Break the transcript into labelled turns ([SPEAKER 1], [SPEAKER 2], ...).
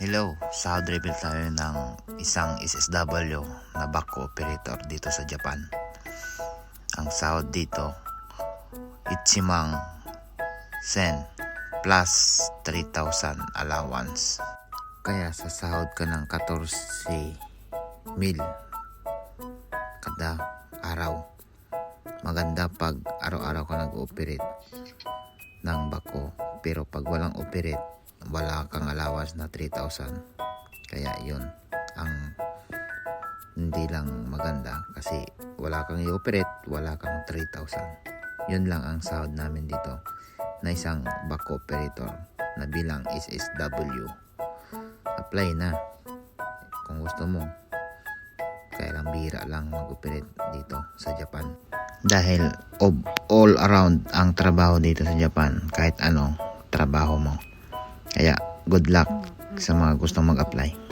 [SPEAKER 1] Hello, sahod reveal tayo ng isang SSW na back operator dito sa Japan. Ang sahod dito, Ichimang Sen plus 3,000 allowance. Kaya sa sahod ka ng 14 mil kada araw. Maganda pag araw-araw ka nag-operate ng bako. Pero pag walang operate, wala kang allowance na 3,000. Kaya yun ang hindi lang maganda kasi wala kang i-operate, wala kang 3,000. Yun lang ang sahod namin dito na isang back operator na bilang SSW. Apply na kung gusto mo. Kaya lang bira lang mag-operate dito sa Japan. Dahil all around ang trabaho dito sa Japan, kahit ano trabaho mo. Kaya good luck sa mga gustong mag-apply.